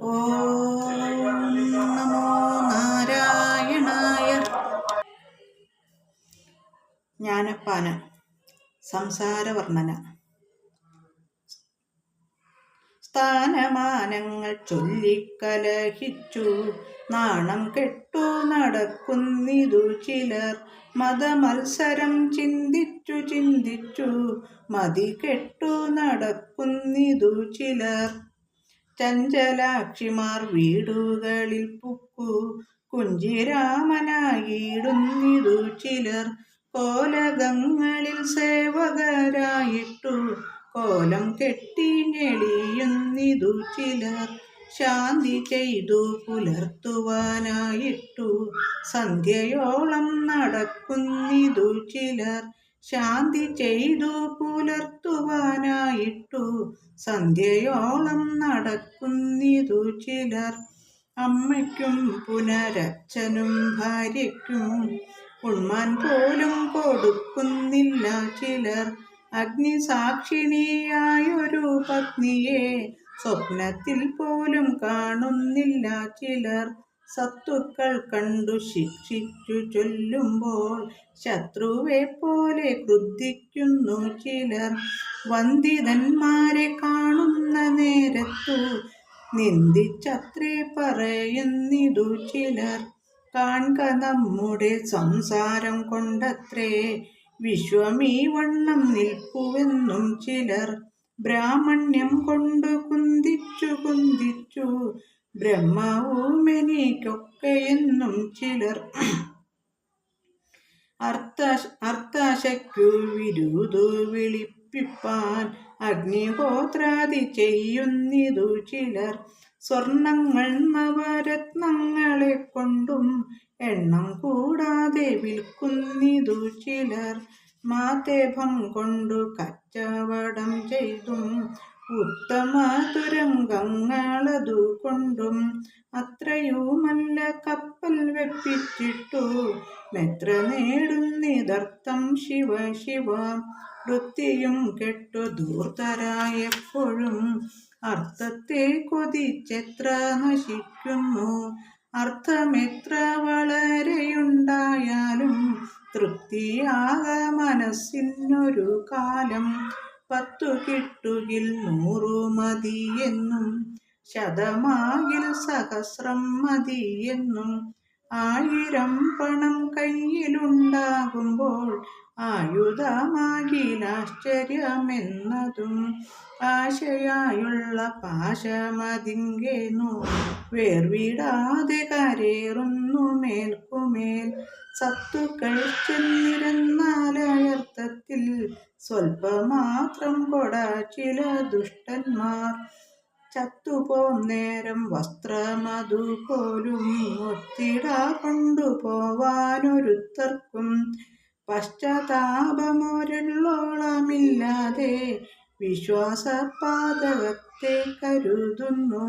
ഓം നമോ നാരായണായ സ്ഥാനമാനങ്ങൾ ചൊല്ലിക്കലഹിച്ചു നാണം കെട്ടു നടക്കുന്നിതു ചിലർ. മതമത്സരം ചിന്തിച്ചു ചിന്തിച്ചു മതി കെട്ടു നടക്കുന്നിതു ചിലർ. ചഞ്ചലാക്ഷിമാർ വീടുകളിൽ പുക്കു. കുഞ്ചിരാമനായിടുന്നിതു ചിലർ കോലകങ്ങളിൽ സേവകരായിട്ടു. കോലം കെട്ടി ഞെളിയുന്നിതു ചിലർ ശാന്തി ചെയ്തു പുലർത്തുവാനായിട്ടു. സന്ധ്യയോളം നടക്കുന്നിതു ചിലർ ശാന്തി ചെയ്തു പുലർത്തുവാനായിട്ടു. സന്ധ്യയോളം നടക്കുന്നിതു ചിലർ. അമ്മയ്ക്കും പുനരച്ഛനും ഭാര്യയ്ക്കും ഉണ്മാൻ പോലും കൊടുക്കുന്നില്ല ചിലർ. അഗ്നിസാക്ഷിണിയായൊരു പത്നിയെ സ്വപ്നത്തിൽ പോലും കാണുന്നില്ല ചിലർ. സത്തുക്കൾ കണ്ടു ശിക്ഷിച്ചു ചൊല്ലുമ്പോൾ ശത്രുവെ പോലെ ക്രുദ്ധിക്കുന്നു ചിലർ. വന്ദിതന്മാരെ നിന്ദിച്ചത്രേ പറയുന്നിതു ചിലർ. കാൺക നമ്മുടെ സംസാരം കൊണ്ടത്രേ. വിശ്വമീ വണ്ണം നിൽക്കുവെന്നും ചിലർ. ബ്രാഹ്മണ്യം കൊണ്ടു കുന്തിച്ചു കുന്തിച്ചു. ബ്രഹ്മവുമെനിക്കൊക്കെയെന്നും ചിലർ. അർത്ഥ അർത്ഥാശയ്ക്കു വിരുതു വിളിപ്പിപ്പാൻ അഗ്നിഹോത്രാദി ചെയ്യുന്നിതു ചിലർ. സ്വർണങ്ങൾ നവരത്നങ്ങളെ കൊണ്ടും എണ്ണം കൂടാതെ വിൽക്കുന്നിതു ചിലർ. മാതേഭം കൊണ്ടു കച്ചവടം ചെയ്തും ഉത്തമ തുരങ്കങ്ങളതു കൊണ്ടും അത്രയുമല്ല കപ്പൽ വെപ്പിച്ചിട്ടു. മെത്ര നേടുന്നിതർത്ഥം ശിവ ശിവ. വൃത്തിയും കെട്ടു ദൂർത്തരായപ്പോഴും അർത്ഥത്തെ കൊതിച്ചെത്ര നശിക്കുന്നു. അർത്ഥമെത്ര വളരെയുണ്ടായാലും തൃപ്തിയാക മനസ്സിനൊരു കാലം. പത്തു കിട്ടുകിൽ നൂറു മതിയെന്നും ശതമാകിൽ സഹസ്രം മതിയെന്നും ആയിരം പണം കയ്യിലുണ്ടാകുമ്പോൾ ആയുധമാകിലാശ്ചര്യമെന്നതും ആശയായുള്ള പാശമതിങ്കേന്നു വേർവിടാതെ കരേറുന്നു മേൽക്കുമേൽ സത്തുക്കൾ ചെന്നിരുന്നാലയർത്ഥത്തിൽ സ്വൽപ്പമാത്രം കൊട ചില ദുഷ്ടന്മാർ. ചത്തുപോം നേരം വസ്ത്രമതു പോലും ഒത്തിട കൊണ്ടുപോവാനൊരുത്തർക്കും പശ്ചാത്താപമൊരുള്ളോളമില്ലാതെ വിശ്വാസപാതകത്തെ കരുതുന്നു.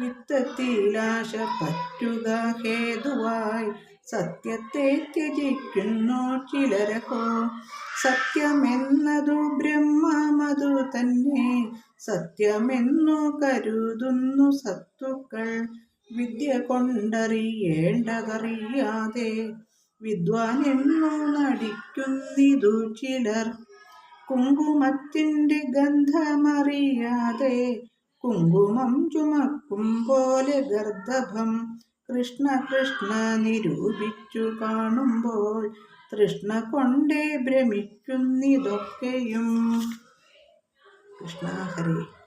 വിത്തത്തിലാശ പറ്റുക ഹേതുവായി സത്യത്തെ ത്യജിക്കുന്നു ചിലരഹോ. സത്യമെന്നതു ബ്രഹ്മമതു തന്നെ സത്യമെന്നു കരുതുന്നു സത്തുക്കൾ. വിദ്യ കൊണ്ടറിയേണ്ടതറിയാതെ വിദ്വാനെന്നു നടിക്കുന്നിതു ചിലർ. കുങ്കുമത്തിന്റെ ഗന്ധമറിയാതെ കുങ്കുമം ചുമക്കും പോലെ ഗർദഭം കൃഷ്ണ കൃഷ്ണ നിരൂപിച്ചു കാണുമ്പോൾ കൃഷ്ണ കൊണ്ടേ ഭ്രമിക്കുന്നിതൊക്കെയും. കൃഷ്ണ ഹരേ.